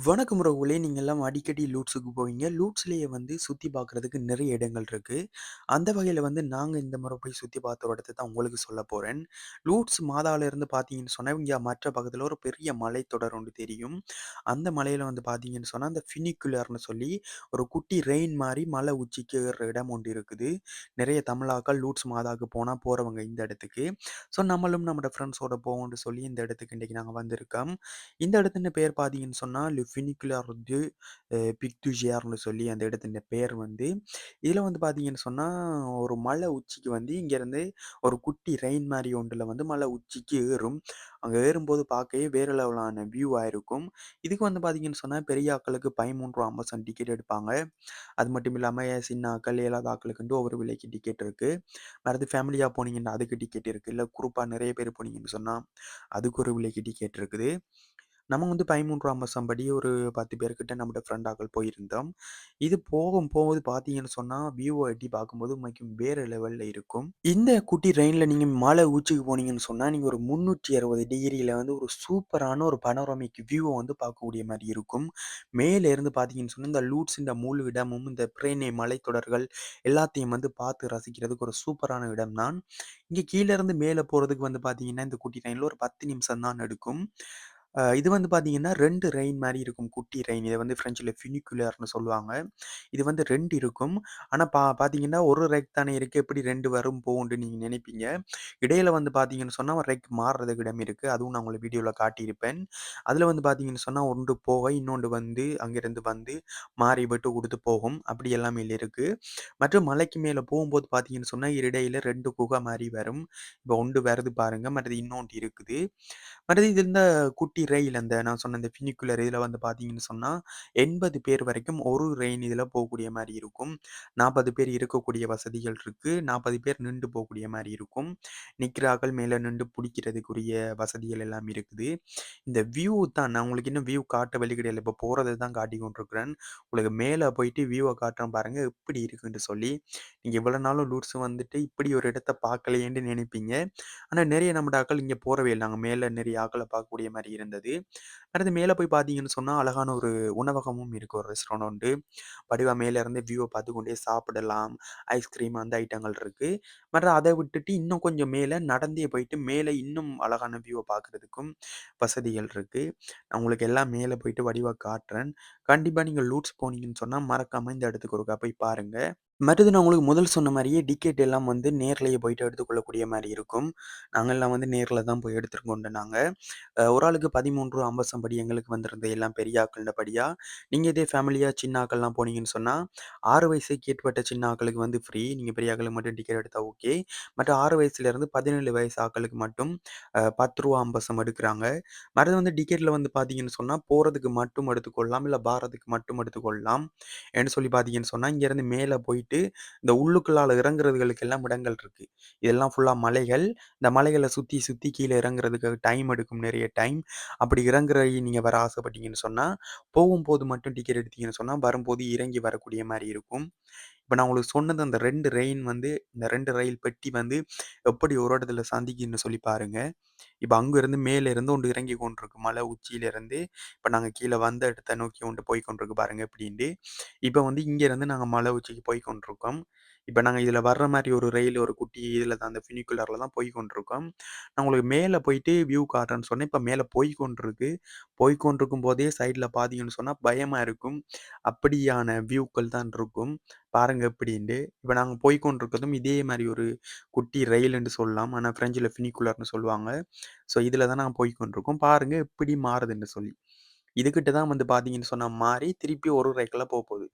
வணக்கம் உறவுகளே! நீங்கள் எல்லாம் அடிக்கடி லூட்ஸுக்கு போவீங்க. லூட்ஸ்லேயே வந்து சுற்றி பார்க்குறதுக்கு நிறைய இடங்கள் இருக்குது அந்த வகையில் வந்து நாங்கள் இந்த முறை போய் சுற்றி பார்த்த ஒரு இடத்த தான் உங்களுக்கு சொல்லப் போகிறேன் லூட்ஸ் மாதாவிலேருந்து பார்த்தீங்கன்னு சொன்னால் இங்கே மற்ற பக்கத்தில் ஒரு பெரிய மலைத்தொடர் ஒன்று தெரியும். அந்த மலையில் வந்து பார்த்தீங்கன்னு சொன்னால் அந்த ஃபினிக்குலர்னு சொல்லி ஒரு குட்டி ரெயின் மாதிரி மலை உச்சிக்கு இடம் ஒன்று இருக்குது. நிறைய தமிழாக்கள் லூட்ஸ் மாதாவுக்கு போனால் போகிறவங்க இந்த இடத்துக்கு. ஸோ நம்மளும் நம்மளோட ஃப்ரெண்ட்ஸோட போவோம்னு சொல்லி இந்த இடத்துக்கு இன்றைக்கி நாங்கள் வந்திருக்கோம். இந்த இடத்துன்னு பேர் பார்த்தீங்கன்னு சொன்னால் ஃபினிக்குலர் வந்து பிக்துஜியார்னு சொல்லி அந்த இடத்தின் பெயர் வந்து. இதில் வந்து பார்த்தீங்கன்னு சொன்னால் ஒரு மலை உச்சிக்கு வந்து இங்கேருந்து ஒரு குட்டி ரெயின் மாதிரி ஒன்றில் வந்து மலை உச்சிக்கு ஏறும். அங்கே ஏறும்போது பார்க்கவே வேற லெவலான வியூவா இருக்கும். இதுக்கு வந்து பார்த்தீங்கன்னு சொன்னால் பெரிய பதிமூன்று ரூ. 13.50 டிக்கெட் எடுப்பாங்க. அது மட்டும் இல்லாமல் சின்ன ஆக்கள் இயலாத ஆட்களுக்குன்ட்டு ஒவ்வொரு விலைக்கு டிக்கெட் இருக்குது மறுத்து ஃபேமிலியாக போனீங்கன்னா அதுக்கு டிக்கெட் இருக்குது இல்லை குரூப்பாக நிறைய பேர் போனீங்கன்னு சொன்னால் அதுக்கு ஒரு விலைக்கு டிக்கெட் இருக்குது. நம்ம வந்து பதிமூன்றாம் 13.50 படி ஒரு 10 பேர்கிட்ட நம்மளோட ஃப்ரெண்டாக்கள் போயிருந்தோம். இது போகும் போகும்போது பார்த்தீங்கன்னு சொன்னால் வியூவை எட்டி பார்க்கும்போது உண்மைக்கும் வேறு லெவலில் இருக்கும். இந்த குட்டி ரெயினில் நீங்கள் மலை உச்சிக்கு போனீங்கன்னு சொன்னால் நீங்கள் ஒரு முந்நூற்றி அறுபது டிகிரியில் வந்து ஒரு சூப்பரான ஒரு பனோரமிக் வியூவை வந்து பார்க்கக்கூடிய மாதிரி இருக்கும். மேலே இருந்து பார்த்தீங்கன்னு சொன்னால் இந்த லூட்ஸ் இந்த முழு இடமும் இந்த பிரேனே மலைத்தொடர்கள் எல்லாத்தையும் வந்து பார்த்து ரசிக்கிறதுக்கு ஒரு சூப்பரான இடம் தான். இங்கே கீழேருந்து இருந்து போகிறதுக்கு வந்து பார்த்தீங்கன்னா, இந்த குட்டி ட்ரெயினில் ஒரு 10 நிமிஷம் தான் எடுக்கும். அ இது வந்து பார்த்தீங்கன்னா 2 ரெயின் மாரி இருக்கும். குட்டி ரெயின். இத வந்து ஃப்ரெஞ்சுல ஃபினிக்குலர்ன்னு சொல்லுவாங்க. இது வந்து 2 இருக்கும். ஆனா பா பார்த்தீங்கன்னா, ஒரு ரெக் தானே இருக்கு. எப்படி 2 வரும், போகும்னு நீங்க நினைப்பீங்க. இடையில வந்து பார்த்தீங்கன்னு சொன்னா, ரெக் மாறுறதுக்கு இடம் இருக்கு. அதுவும் நான் உங்களுக்கு வீடியோல காட்டியிருப்பேன். அதுல வந்து பார்த்தீங்கன்னு சொன்னா, ஒன்று போக, இன்னொன்று வந்து அங்கிருந்து வந்து மாறி விட்டு குடுத்து போகும். அப்படி எல்லாமே இருக்குது இருக்கு. மற்றும் மலைக்கு மேல போகும்போது பார்த்தீங்கன்னு சொன்னா, இடையில 2 குகை மாரி வரும். இப்போ ஒன்று வருது பாருங்க. மற்றது இன்னொன்று இருக்குது. மற்றது இது இந்த குட்டி ரெயில் அந்த நான் சொன்ன இந்த ஃபினிக்குலர் இதுல வந்து பார்த்தீங்கன்னு சொன்னா, 80 பேர் வரைக்கும் ஒரு ரெயின் இதுல போகக்கூடிய மாதிரி இருக்கும். 40 பேர் இருக்கக்கூடிய வசதிகள் இருக்கு. 40 பேர் நின்று போகக்கூடிய மாதிரி இருக்கும். நிற்கிறார்கள் மேல நிண்டு பிடிக்கிறதுக்குரிய வசதிகள் எல்லாம் இருக்குது. இந்த வியூ தான் நான் உங்களுக்கு இன்னும் வியூ காட்ட வழி கிடையாது. இப்ப போறத தான் காட்டி கொண்டிருக்கிறேன். உங்களுக்கு மேல போயிட்டு வியூவ காட்டுறேன் பாருங்க. எப்படி இருக்குன்னு சொல்லி. நீங்க இவ்வளவு நாளும் லூட்ஸ் வந்துட்டு இப்படி ஒரு இடத்த பார்க்கலையேன்னு நினைப்பீங்க. ஆனா நிறைய நம்ம ஆட்கள் இங்க போறவே இல்லை நாங்கள் மேல நிறைய ஆக்களை பார்க்கக்கூடிய மாதிரி இருந்தது. జరిగింది அடுத்து மேல போய் பார்த்தீங்கன்னு சொன்னா, அழகான ஒரு உணவகமும் இருக்கு. ஒரு ரெஸ்டாரண்ட் உண்டு. வடிவா மேல இருந்து வியூவ பார்த்துக்கொண்டே சாப்பிடலாம். ஐஸ்கிரீம் அந்த ஐட்டங்கள் இருக்கு. மற்ற அதை விட்டுட்டு இன்னும் கொஞ்சம் மேல நடந்தே போயிட்டு மேல இன்னும் அழகான வியூவ பார்க்குறதுக்கும் வசதிகள் இருக்கு. நான் உங்களுக்கு எல்லாம் மேல போயிட்டு வடிவா காட்டுறேன். கண்டிப்பா நீங்க லூட்ஸ் போனீங்கன்னு சொன்னா, மறக்காம இந்த இடத்துக்கு ஒருக்கா போய் பாருங்க. மற்றது நான் உங்களுக்கு முதல் சொன்ன மாதிரியே டிக்கெட் எல்லாம் வந்து நேர்லயே போயிட்டு எடுத்துக்கொள்ளக்கூடிய மாதிரி இருக்கும். நாங்கலாம் வந்து நேர்ல தான் போய் எடுத்துக்கொண்டோம் நாங்க. ஒரு ஆளுக்கு ரூ. 13.50 படி எங்களுக்கு வந்திருந்த எல்லாம் பெரிய ஆட்கள்ன்றபடியா. நீங்க இதே ஃபேமிலியா சின்ன ஆட்கள்லாம் போனீங்கன்னு சொன்னா, 6 வயசுக்கு ஏற்பட்ட சின்ன ஆக்களுக்கு வந்து ஃப்ரீ. நீங்க பெரிய ஆக்களுக்கு மட்டும் டிக்கெட் எடுத்தால் ஓகே. மற்ற ஆறு வயசுலேருந்து 17 வயசு ஆக்களுக்கு மட்டும் பத்து ரூபா அம்பசம் எடுக்கிறாங்க மற்றது வந்து டிக்கெட்ல வந்து பார்த்தீங்கன்னு சொன்னால் போறதுக்கு மட்டும் எடுத்துக்கொள்ளலாம். இல்ல பாரதுக்கு மட்டும் எடுத்துக்கொள்ளலாம். என்று சொல்லி பார்த்தீங்கன்னு சொன்னா, இங்கேருந்து மேல போயிட்டு இந்த உள்ளுக்குள்ளால இறங்குறதுகளுக்கு எல்லாம் இடங்கள் இருக்கு. இதெல்லாம் ஃபுல்லாக மலைகள். இந்த மலைகள சுற்றி சுற்றி கீழே இறங்குறதுக்கு டைம் எடுக்கும் நிறைய டைம். அப்படி இறங்குற நீங்க வர ஆசைப்பட்டீங்கன்னு சொன்னால் போகும்போது மட்டும் டிக்கெட் எடுத்தீங்கன்னு சொன்னால் வரும்போது இறங்கி வரக்கூடிய மாதிரி இருக்கும். இப்போ நான் உங்களுக்கு சொன்னது அந்த ரெண்டு ரெயின் வந்து இந்த ரெண்டு ரயில் பெட்டி வந்து எப்படி ஒரு இடத்துல சந்திக்குன்னு சொல்லி பாருங்கள் இப்போ அங்கேருந்து மேலேருந்து இருந்து ஒன்று இறங்கி கொண்டிருக்கு. மலை உச்சியிலேருந்து இப்போ நாங்கள் கீழே வந்த இடத்த நோக்கி ஒன்று போய் கொண்டிருக்கு பாருங்கள் அப்படின்ட்டு இப்போ வந்து இங்கேருந்து நாங்கள் மலை உச்சிக்கு போய் கொண்டிருக்கோம். இப்போ நாங்கள் இதில் வர்ற மாதிரி ஒரு ரயில் ஒரு குட்டி இதில் தான் அந்த ஃபினிக்குலரில் தான் போய் கொண்டிருக்கோம். நான் உங்களுக்கு மேலே போயிட்டு வியூ காட்டுறேன்னு சொன்னேன். இப்போ மேலே போய் கொண்டிருக்கு. போய் கொண்டிருக்கும் போதே சைடில் பார்த்தீங்கன்னு சொன்னால் பயமாக இருக்கும். அப்படியான வியூக்கள் தான் இருக்கும். பாருங்க எப்படின்ட்டு. இப்போ நாங்கள் போய் கொண்டிருக்கிறதும் இதே மாதிரி ஒரு குட்டி ரயில்ன்னு சொல்லலாம். ஆனால் ஃப்ரெஞ்சில் ஃபினிக்குலர்னு சொல்லுவாங்க. ஸோ இதில் தான் நாங்கள் போய் கொண்டிருக்கோம். பாருங்க எப்படி மாறுதுன்னு சொல்லி. இதுக்கிட்ட தான் வந்து பார்த்தீங்கன்னு சொன்னால் மாறி திருப்பி ஒரு ரைக்கெல்லாம் போக போகுது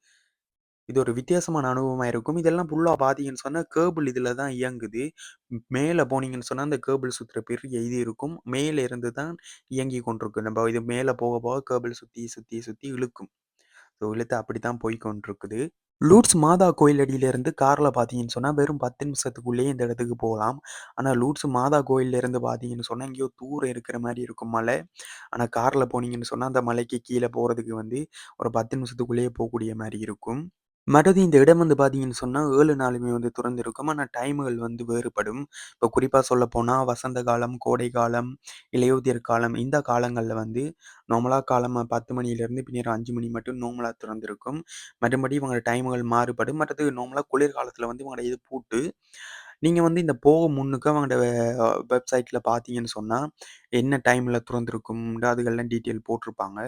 இது ஒரு வித்தியாசமான அனுபவமாக இருக்கும். இதெல்லாம் ஃபுல்லா பார்த்தீங்கன்னு சொன்னா, கேபிள் இதுல தான் இயங்குது. மேலே மேல போனீங்கன்னு சொன்னா, அந்த கேபிள் சுத்துற பெரிய இது இருக்கும். மேல இருந்து தான் இயங்கி கொண்டிருக்கு. நம்ம இது மேலே போக போக கேபிள் சுத்தி, சுத்தி, சுத்தி இழுக்கும். ஸோ இழுத்து அப்படித்தான் போய் கொண்டிருக்குது. லூட்ஸ் மாதா கோயில் அடியிலேருந்து கார்ல பார்த்தீங்கன்னு சொன்னா, வெறும் 10 நிமிஷத்துக்குள்ளேயே இந்த இடத்துக்கு போகலாம். ஆனா லூட்ஸ் மாதா கோயில்ல இருந்து பார்த்தீங்கன்னு சொன்னா, எங்கேயோ தூரம் இருக்கிற மாதிரி இருக்கும் மலை. ஆனா கார்ல போனீங்கன்னு சொன்னா, அந்த மலைக்கு கீழ போறதுக்கு வந்து ஒரு 10 நிமிஷத்துக்குள்ளேயே போகக்கூடிய மாதிரி இருக்கும். மறுபடி இந்த இடம் வந்து பார்த்தீங்கன்னு சொன்னால் ஏழு நாளுமே வந்து திறந்திருக்கும். ஆனால் டைம்கள் வந்து வேறுபடும். இப்போ குறிப்பாக சொல்ல சொல்லப்போனா வசந்த காலம், கோடை காலம், இலையுதிர் காலம் இந்த காலங்களில் வந்து நார்மலாக காலம் 10 மணியிலிருந்து பின்னர் அஞ்சு மணி மட்டும் நார்மலாக திறந்திருக்கும். மறுபடி இவங்களோட டைம்கள் மாறுபடும். மற்றது நார்மலாக குளிர்காலத்தில் வந்து இவங்களோட இது பூட்டு. நீங்க வந்து இந்த போக முன்னுக்கு அவங்களோட வெப்சைட்ல பார்த்தீங்கன்னு சொன்னா, என்ன டைம்ல திறந்துருக்கும் அதுகெல்லாம் டீட்டெயில் போட்டிருப்பாங்க.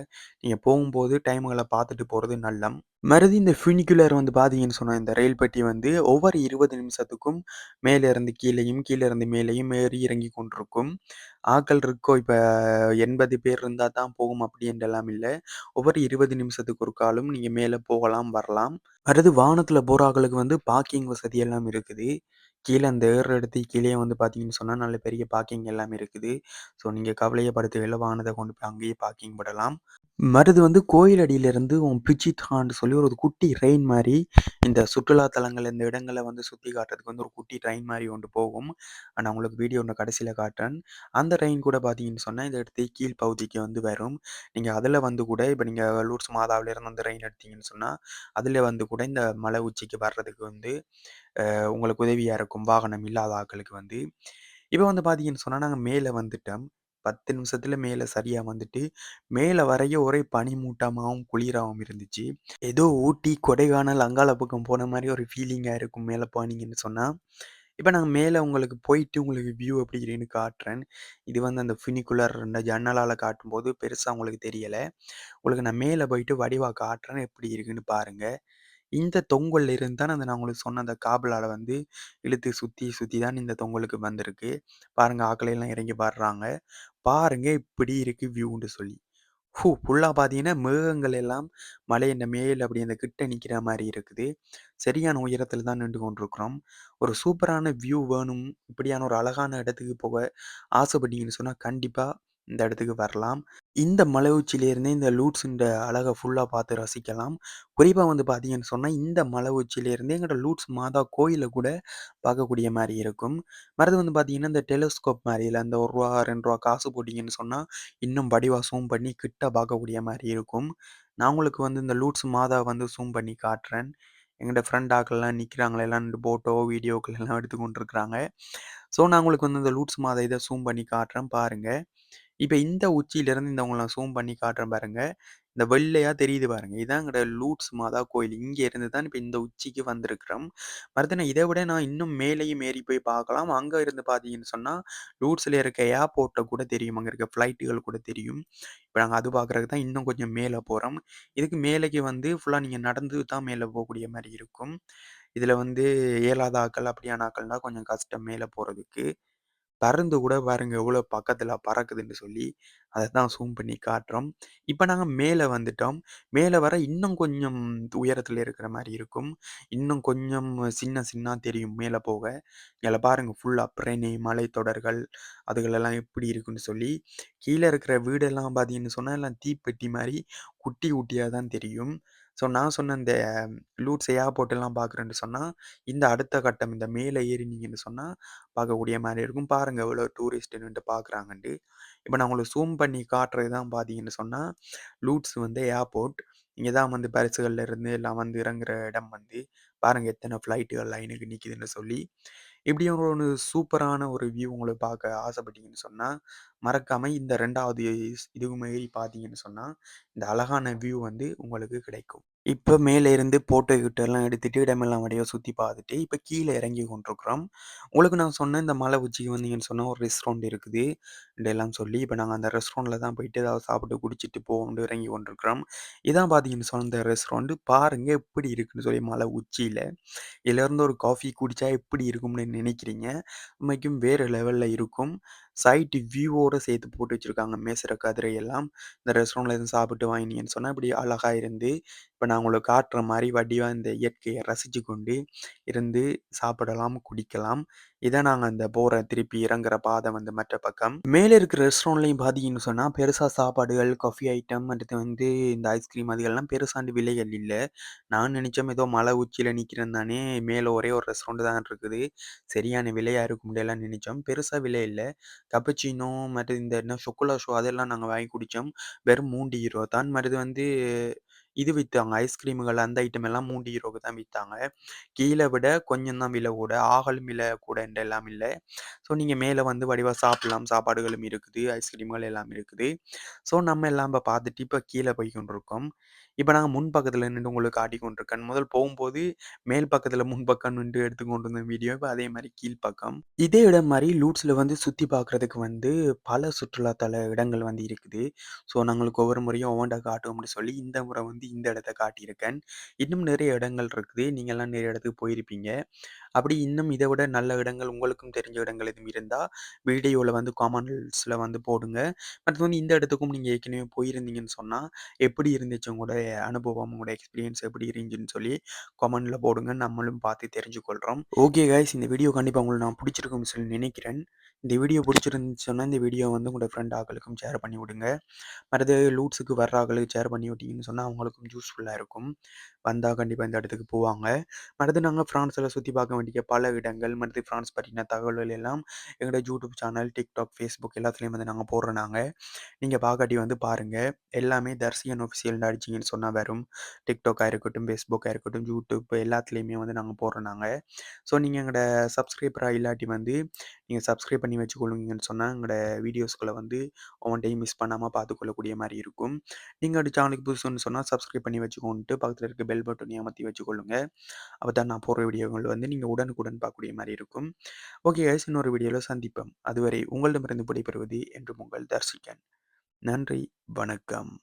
நீங்க போகும்போது டைம்கள பார்த்துட்டு போறது நல்லம். மறுபடி இந்த ஃபியூனிகுலர் வந்து பார்த்தீங்கன்னு சொன்னா, இந்த ரயில் பெட்டி வந்து ஒவ்வொரு 20 நிமிஷத்துக்கும் மேல இருந்து கீழயும், கீழ இருந்து மேலயும் ஏறி இறங்கிக் கொண்டிருக்கும். ஆட்கள் இருக்கோ இப்ப 80 பேர் இருந்தா தான் போகும் அப்படின்ட்டெல்லாம் இல்ல. ஒவ்வொரு 20 நிமிஷத்துக்கு ஒருக்காலும் நீங்க மேல போகலாம், வரலாம். அடுத்து வானத்தில போற ஆட்களுக்கு வந்து பார்க்கிங் வசதி எல்லாம் இருக்குது. கீழ அந்த ஏறுற இடத்துக்கு கீழயே வந்து பார்த்தீங்கன்னு சொன்னா, நல்ல பெரிய பார்க்கிங் எல்லாமே இருக்குது. ஸோ நீங்க கவலையே படுத்து வெளில வாகனத்த கொண்டு போய் அங்கேயே பார்க்கிங் படலாம் மருது வந்து கோயில் அடியிலிருந்து பிச்சித்ஹான்னு சொல்லி ஒரு குட்டி ரெயின் மாதிரி இந்த சுற்றுலா தலங்கள் இந்த இடங்களை வந்து சுற்றி காட்டுறதுக்கு வந்து ஒரு குட்டி ட்ரெயின் மாதிரி ஒன்று போகும். நான் உங்களுக்கு வீடியோ ஒன்று கடைசியில் காட்டுறேன். அந்த ட்ரெயின் கூட பார்த்தீங்கன்னு சொன்னால் இந்த இடத்துக்கு கீழ் பகுதிக்கு வந்து வரும். நீங்கள் அதில் வந்து கூட இப்போ நீங்கள் லூர்ட்ஸ் மாதாவிலேருந்து அந்த ட்ரெயின் எடுத்தீங்கன்னு சொன்னால் அதில் வந்து கூட இந்த மலை உச்சிக்கு வர்றதுக்கு வந்து உங்களுக்கு உதவியா இருக்கும். வாகனம் இல்லாத ஆட்களுக்கு வந்து. இப்போ வந்து பார்த்தீங்கன்னு சொன்னால் நாங்கள் மேலே வந்துட்டோம். 10 நிமிஷத்துல மேல சரியா வந்துட்டு, மேல வரைய ஒரே பனிமூட்டமாகவும் குளிராகவும் இருந்துச்சு. ஏதோ ஊட்டி, கொடைக்கானல் அங்காள பக்கம் போன மாதிரி ஒரு ஃபீலிங்கா இருக்கும் மேல போனீங்கன்னு சொன்னா. இப்போ நாங்கள் மேலே உங்களுக்கு போயிட்டு உங்களுக்கு வியூ எப்படி இருக்குன்னு காட்டுறேன். இது வந்து அந்த ஃபினிகுலர் இந்த ஜன்னலால காட்டும்போது பெருசா உங்களுக்கு தெரியல. உங்களுக்கு நான் மேலே போயிட்டு வடிவா காட்டுறேன். எப்படி இருக்குன்னு பாருங்க. இந்த தொங்கல்ல இருந்து தான் அந்த நான் உங்களுக்கு சொன்ன அந்த காபலால வந்து இழுத்து சுத்தி, சுத்தி தான் இந்த தொங்கலுக்கு வந்திருக்கு. பாருங்க ஆக்களை எல்லாம் இறங்கி வர்றாங்க. பாருங்க இப்படி இருக்கு வியூன்னு சொல்லி. ஹூ ஃபுல்லாக பார்த்தீங்கன்னா, மேகங்கள் எல்லாம் மலை இந்த மேல் அப்படி அந்த கிட்ட நிற்கிற மாதிரி இருக்குது. சரியான உயரத்தில் தான் நின்று கொண்டிருக்கிறோம். ஒரு சூப்பரான வியூ வேணும், இப்படியான ஒரு அழகான இடத்துக்கு போக ஆசைப்பட்டீங்கன்னு சொன்னால் கண்டிப்பாக இந்த இடத்துக்கு வரலாம். இந்த மலை உச்சியிலேருந்தே இந்த லூட்ஸுன்ற அழகை ஃபுல்லாக பார்த்து ரசிக்கலாம். குறிப்பாக வந்து பார்த்தீங்கன்னு சொன்னால் இந்த மலை உச்சியிலேருந்தே எங்களோட லூட்ஸ் மாதா கோயிலை கூட பார்க்கக்கூடிய மாதிரி இருக்கும். மறது வந்து பார்த்தீங்கன்னா, இந்த டெலஸ்கோப் மாரில அந்த ஒரு ரூபா ரெண்டு ரூபா காசு போட்டிங்கன்னு சொன்னால் இன்னும் வடிவா ஜூம் பண்ணி கிட்ட பார்க்கக்கூடிய மாதிரி இருக்கும். நான் உங்களுக்கு வந்து இந்த லூட்ஸ் மாதா வந்து ஜூம் பண்ணி காட்டுறேன். எங்கள்கிட்ட ஃப்ரெண்ட் ஆக்கள்லாம் நிற்கிறாங்களே எல்லாம் போட்டோ, வீடியோக்கள் எல்லாம் எடுத்துக்கொண்டு இருக்கிறாங்க ஸோ நான் உங்களுக்கு வந்து இந்த லூட்ஸ் மாதா இதை ஜூம் பண்ணி காட்டுறேன் பாருங்கள் இப்ப இந்த உச்சியிலிருந்து இந்த உங்கள நான் ஜூம் பண்ணி காட்டுறேன் பாருங்க. இந்த வெள்ளையா தெரியுது பாருங்க. இதான் லூட்ஸ் மாதா கோயில். இங்க இருந்து தான் இப்ப இந்த உச்சிக்கு வந்திருக்கிறோம். மறுத்து இதை விட நான் இன்னும் மேலேயும் ஏறி போய் பார்க்கலாம். அங்க இருந்து பார்த்தீங்கன்னு சொன்னா, லூட்ஸ்ல இருக்க ஏர்போர்ட்ட கூட தெரியும். அங்க இருக்க ஃப்ளைட்டுகள் கூட தெரியும். இப்ப நாங்க அது பார்க்கறதுக்கு தான் இன்னும் கொஞ்சம் மேல போறோம். இதுக்கு மேலேக்கு வந்து ஃபுல்லா நீங்க நடந்து தான் மேல போகக்கூடிய மாரி இருக்கும். இதுல வந்து இயலாத ஆக்கள் அப்படியான ஆக்கள்னால் கொஞ்சம் கஷ்டம் மேல போறதுக்கு. பருந்து கூட பாருங்க எவ்வளோ பக்கத்தில் பறக்குதுன்னு சொல்லி, அதை தான் ஜூம் பண்ணி காட்டுறோம். இப்போ நாங்கள் மேலே வந்துட்டோம். மேலே வர இன்னும் கொஞ்சம் உயரத்தில் இருக்கிற மாதிரி இருக்கும். இன்னும் கொஞ்சம் சின்ன சின்ன தெரியும் மேலே போக. இதுல பாருங்க ஃபுல்லாக பிரேனி, மலைத்தொடர்கள் அதுகளெல்லாம் எப்படி இருக்குன்னு சொல்லி. கீழே இருக்கிற வீடெல்லாம் பார்த்தீங்கன்னு சொன்னால் எல்லாம் தீப்பெட்டி மாதிரி குட்டி ஊட்டியாக தான் தெரியும். ஸோ நான் சொன்ன இந்த லூட்ஸ் ஏர்போர்ட்லாம் பார்க்குறேன்னு சொன்னா, இந்த அடுத்த கட்டம் இந்த மேல ஏறினீங்கன்னு சொன்னா, பார்க்கக்கூடிய மாரி இருக்கும். பாருங்க எவ்வளோ டூரிஸ்ட் நின்னுட்டு பார்க்குறாங்கன்ட்டு. இப்ப நான் உங்களுக்கு ஜூம் பண்ணி காட்டுறது தான் பார்த்தீங்கன்னு சொன்னா, லூட்ஸ் வந்து ஏர்போர்ட். இங்க தான் வந்து பரிசுகள்ல இருந்து எல்லாம் வந்து இறங்குற இடம் வந்து. பாருங்க எத்தன ஃப்ளைட்டுகள் லைனுக்கு நிக்குதுன்னு சொல்லி. இப்படி ஒரு சூப்பரான ஒரு வியூ உங்களை பார்க்க ஆசைப்பட்டீங்கன்னு சொன்னால் மறக்காமல் இந்த ரெண்டாவது இதுவும் மாரி பார்த்தீங்கன்னு சொன்னால் இந்த அழகான வியூ வந்து உங்களுக்கு கிடைக்கும். இப்போ மேலே இருந்து போட்டோ, கீட்டோ எல்லாம் எடுத்துட்டு இடமெல்லாம் வழியா சுற்றி பார்த்துட்டு, இப்போ கீழே இறங்கி கொண்டிருக்கிறோம். உங்களுக்கு நான் சொன்ன இந்த மலை உச்சிக்கு வந்தீங்கன்னு சொன்னால் ஒரு ரெஸ்டாரண்ட் இருக்குது. எல்லாம் சொல்லி, இப்ப நாங்க அந்த ரெஸ்டாரண்ட்டில் தான் போயிட்டு ஏதாவது சாப்பிட்டு, குடிச்சிட்டு போவோம்னு இறங்கி கொண்டிருக்கிறோம். இதான் பார்த்தீங்கன்னு சொன்ன இந்த ரெஸ்டாரண்ட்டு பாருங்க எப்படி இருக்குன்னு சொல்லி மலை உச்சியில. இதுல இருந்து ஒரு காஃபி குடிச்சா எப்படி இருக்கும்னு நினைக்கிறீங்க? உண்மைக்கும் வேற லெவல்ல இருக்கும். சைட் வியூவோட சேர்த்து போட்டு வச்சிருக்காங்க. மேசர கதிரை எல்லாம். இந்த ரெஸ்டாரண்ட்டில் இருந்து சாப்பிட்டு வாங்கினீங்கன்னு சொன்னா, இப்படி அழகா இருந்து, இப்போ நான் உங்களுக்கு காட்டுற மாதிரி வடிவாக இந்த இயற்கையை ரசிச்சு கொண்டு இருந்து சாப்பிடலாம், குடிக்கலாம். இதை நாங்க அந்த போரை திருப்பி இறங்குற பாதை வந்து மற்ற பக்கம். மே இருக்கிற ரெஸ்டாரண்ட்லையும் பார்த்தீங்கன்னு சொன்னால் பெருசாக சாப்பாடுகள், காஃபி ஐட்டம் அடுத்து வந்து இந்த ஐஸ்கிரீம் அதுகள்லாம் பெருசாண்டு விலைகள் இல்லை நான் நினைச்சோம் ஏதோ மலை உச்சியில் நிற்கிறேன் தானே, மேலே ஒரே ஒரு ரெஸ்டாரண்ட் தான் இருக்குது. சரியான விலையாக இருக்கும் முடியலாம் நினச்சோம் பெருசாக விலை இல்லை கப்பச்சினோ மற்றது இந்த என்ன சொக்கோலா ஷோ அதெல்லாம் நாங்கள் வாங்கி குடித்தோம் வெறும் ரூ. 3 தான். மற்றது வந்து இது விற்றாங்க ஐஸ்கிரீமுகள் அந்த ஐட்டம் எல்லாம் மூன்று 3க்கு தான் விற்றாங்க கீழே விட கொஞ்சம் தான் விலை கூட. ஆகலும் விலை கூடன்ட்டு எல்லாம் இல்லை ஸோ நீங்கள் மேலே வந்து வடிவாக சாப்பிடலாம். சாப்பாடுகளும் இருக்குது. ஐஸ்கிரீம்கள் எல்லாம் இருக்குது. ஸோ நம்ம எல்லாம் இப்போ பார்த்துட்டு இப்போ கீழே போய் கொண்டிருக்கோம். இப்போ நாங்க முன் பக்கத்துல நின்னு உங்களுக்கு காட்டிக் கொண்டிருக்கேன். முதல் போகும்போது மேல் பக்கத்துல முன் பக்கம் நின்று எடுத்துக் கொண்டிருந்த வீடியோ, இப்ப அதே மாரி கீழ்ப்பக்கம் இதே இடம் மாரி லூட்ஸ்ல வந்து சுத்தி பார்க்கறதுக்கு வந்து பல சுற்றுலா தல இடங்கள் வந்து இருக்குது. ஸோ நாங்களுக்கு ஒவ்வொரு முறையும் ஒவ்வொன்றா காட்டுவோம்னு சொல்லி இந்த முறை வந்து இந்த இடத்த காட்டியிருக்கேன். இன்னும் நிறைய இடங்கள் இருக்குது. நீங்கலாம் நிறைய இடத்துக்கு போயிருப்பீங்க. அப்படி இன்னும் இத விட நல்ல இடங்கள் உங்களுக்கும் தெரிஞ்ச இடங்கள் எதுவும் இருந்தா, வீடியோல வந்து காமன்ஸில் வந்து போடுங்க. அடுத்து வந்து இந்த இடத்துக்கும் நீங்க ஏற்கனவே போயிருந்தீங்கன்னு சொன்னா, எப்படி இருந்துச்சு உங்களுடைய அனுபவம், உங்களுடைய எக்ஸ்பீரியன்ஸ் எப்படி இருந்துச்சுன்னு சொல்லி கமெண்டில் போடுங்க. நம்மளும் பார்த்து தெரிஞ்சுக்கொள்கிறோம் ஓகே கைஸ் இந்த வீடியோ கண்டிப்பாக உங்களுக்கு நான் பிடிச்சிருக்கும்னு சொல்லி நினைக்கிறேன். இந்த வீடியோ பிடிச்சிருந்துச்சுன்னா, இந்த வீடியோ வந்து உங்களோட ஃப்ரெண்ட் ஆக்களுக்கும் ஷேர் பண்ணி விடுங்க. அடுத்து லூட்ஸுக்கு வர்ற ஆக்களுக்கு ஷேர் பண்ணி விட்டிங்கன்னு சொன்னால் அவங்களுக்கும் யூஸ்ஃபுல்லாக இருக்கும். வந்தால் கண்டிப்பாக இந்த இடத்துக்கு போவாங்க. அடுத்து நாங்கள் பிரான்ஸ்ல சுற்றி பார்க்க வேண்டிய பல இடங்கள், மற்ற பிரான்ஸ் பற்றின தகவல்கள் எல்லாம் எங்களோட யூடியூப் சேனல், டிக்டாக், ஃபேஸ்புக் எல்லாத்துலேயும் வந்து நாங்கள் போடுறோம் நாங்கள் நீங்க பார்க்காட்டி வந்து பாருங்க. எல்லாமே தர்சியன் ஒஃபிஷியல்னு அடிச்சிங்கன்னு சொன்னால் சொன்னால் வரும். டிக்டாக்காக இருக்கட்டும், ஃபேஸ்புக்கா இருக்கட்டும், யூடியூப் எல்லாத்துலேயுமே வந்து நாங்கள் போடுறோம் நாங்கள் ஸோ நீங்கள் எங்களோட சப்ஸ்கிரைபராக இல்லாட்டி வந்து நீங்கள் சப்ஸ்கிரைப் பண்ணி வச்சுக்கொள்ளுங்கன்னு சொன்னால் எங்களோட வீடியோஸ்களை வந்து ஒன் டைம் மிஸ் பண்ணாமல் பார்த்துக்கொள்ளக்கூடிய மாதிரி இருக்கும். நீங்கள் ஒரு சேனலுக்கு புதுசுன்னு சொன்னால் சப்ஸ்கிரைப் பண்ணி வச்சுக்கோன்ட்டு பக்கத்தில் இருக்க பெல் பட்டனையும் அமர்த்தி வச்சுக்கொள்ளுங்க. அப்பதான் நான் போடுற வீடியோகள் வந்து நீங்கள் உடனுக்குடன் பார்க்கக்கூடிய மாதிரி இருக்கும். ஓகே காய்ஸ் இன்னொரு வீடியோவில் சந்திப்போம். அதுவரை உங்களிடமிருந்து விடைபெறுவது என்று உங்கள் தர்சிகன். நன்றி, வணக்கம்.